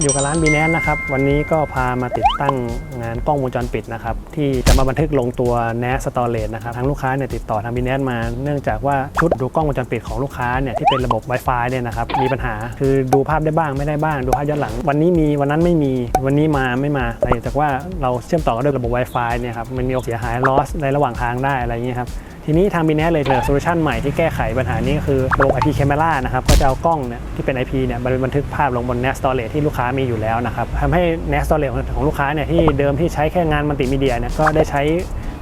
อยู่กับร้านบีแนนะครับ วันนี้ก็พามาติดตั้งงานกล้องวงจรปิดนะครับ ที่จะมาบันทึกลงตัว n a s Storage นะครับทางลูกค้าเนี่ยติดต่อทางบีแนมา เนื่องจากว่าชุดดูกล้องวงจรปิดของลูกค้าเนี่ยที่เป็นระบบ Wi-Fi เนี่ยนะครับมีปัญหาคือดูภาพได้บ้างไม่ได้บ้าง ดูภาพย้อนหลัง วันนี้มีวันนั้นไม่มีวันนี้มาไม่มาแต่จากว่าเราเชื่อมต่อกันด้วยระบบ Wi-Fi เนี่ยครับมันมีโอกาสเสียหาย loss ในระหว่างทางได้อะไรอย่างเงี้ยครับ ทีนี้ทาง b ีแนเลยเจอโซลูชันใหม่ที่แก้ไขปัญหานี้ก็คือระบบ IP Camera นะครับก็จะเอากล้องเนี่ยที่เป็น IP เนี่ยมันบันทึกภาพลงบน NAS Storage ที่ลูกค้ามีอยู่แล้วนะครับทำให้ NAS Storage ของลูกค้าเนี่ยที่เดิมที่ใช้แค่งานมัลติมีเดียเนี่ยก็ได้ใช้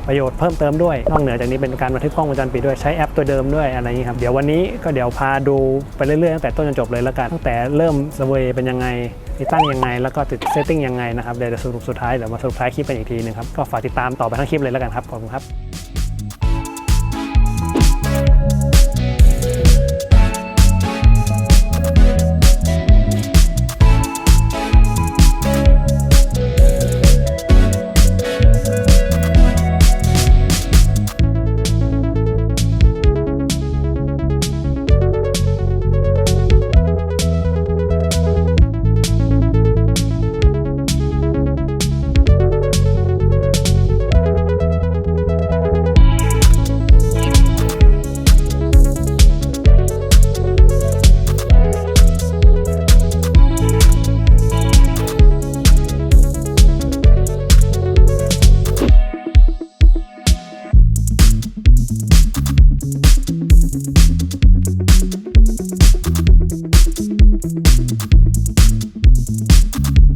ประโยชน์เพิ่มเติมด้วย นอกเหนือจากนี้เป็นการบันทึกกล้องวงจรปิดด้วยใช้แอปตัวเดิมด้วยอะไรอย่างนี้ครับเดี๋ยววันนี้ก็เดี๋ยวพาดูไปเรื่อยๆตั้งแต่ต้นจนจบเลยแล้วกันตั้งแต่เริ่มสเวยเป็นยังไงติดตั้งยังไง แล้วก็ติดเซตติ้งยังไงนะครับเดี๋ยวสรุปสุดท้ายเดี๋ยวมาสรุปท้ายคลิปกันอีกทีนึงครับก็ฝากติดตามต่อไปทั้งคลิปเลยแล้วกันครับขอบคุณครับ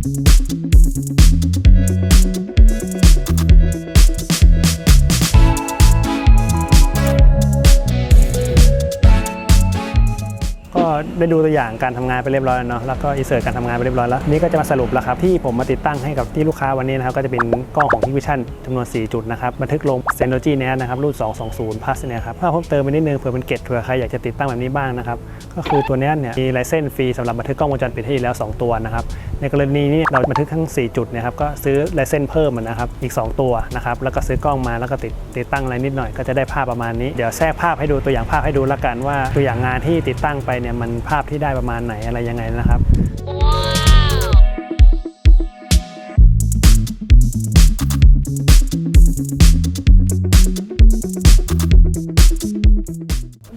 Thank you. ได้ดูตัวอย่างการทำงานไปเรียบร้อยแล้วเนาะแล้วก็อินเสิร์ตการทำงานไปเรียบร้อยแล้วนี่ก็จะมาสรุปแล้วครับที่ผมมาติดตั้งให้กับที่ลูกค้าวันนี้นะครับก็จะเป็นกล้องของ Hikvision จำนวน 4 จุดนะครับบันทึกลง Synology NAS นะครับรุ่น 220 plus เนี่ยครับถ้าเพิ่มเติมไปนิดนึงเผื่อเป็นเกตเผื่อใครอยากจะติดตั้งแบบนี้บ้างนะครับก็คือตัวนี้เนี่ยมีลเซนส์ฟรีสำหรับบันทึกกล้องวงจรปิดให้อยู่แล้ว 2 ตัวนะครับในกรณีนี้เราบันทึกทั้ง 4 จุดนะครับก็ซื้อลเซนส์เพิ่มนะครับอีก 2 ตัวนะครับแล้วก็ซื้อกล้องมาแล้วก็ติดติดตั้งอะไรนิดหน่อยก็จะได้ภาพประมาณนี้เดี๋ยวแทรกภาพให้ดูตัวอย่างภาพให้ดูละกันว่าตัวอย่างงานที่ติดตั้งไปเนี่ยมันภาพที่ได้ประมาณไหนอะไรยังไงนะครับ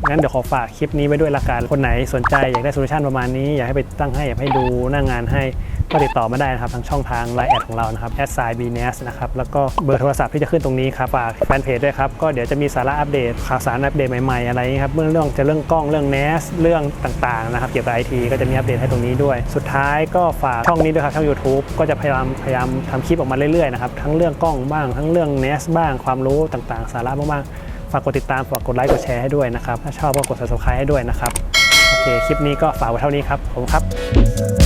งั้นเดี๋ยวขอฝากคลิปนี้ไว้ด้วยละกัน คนไหนสนใจอยากได้โซลูชันประมาณนี้ อยากให้ไปตั้งให้ อยากให้ดูหน้างงานให้ ก็ติดต่อมาได้นะครับทางช่องทางไลน์แอดของเรานะครับ s i b n e s นะครับ แล้วก็เบอร์โทรศัพท์ที่จะขึ้นตรงนี้ครับ ฝากแฟนเพจด้วยครับ ก็เดี๋ยวจะมีสาระอัปเดตข่าวสารอัปเดตใหม่ๆ อะไรครับ เรื่องเรื่องจะเรื่องกล้องเรื่อง NAS เรื่องต่างๆนะครับ เกี่ยวกับไอทีก็จะมีอัปเดตให้ตรงนี้ด้วย สุดท้ายก็ฝากช่องนี้ด้วยครับช่อง YouTube ก็จะพยายามพยายามทำคลิปออกมาเรื่อยๆนะครับทั้งเรื่องกล้องบ้าง ทั้งเรื่อง NAS บ้างความรู้ต่างๆ สาระบ้างๆ ฝากกดติดตามฝากกดไลค์กดแชร์ให้ด้วยนะครับ ถ้าชอบก็กด subscribe ให้ด้วยนะครับ โอเค คลิปนี้ก็ฝากไว้เท่านี้ครับ ขอบคุณครับ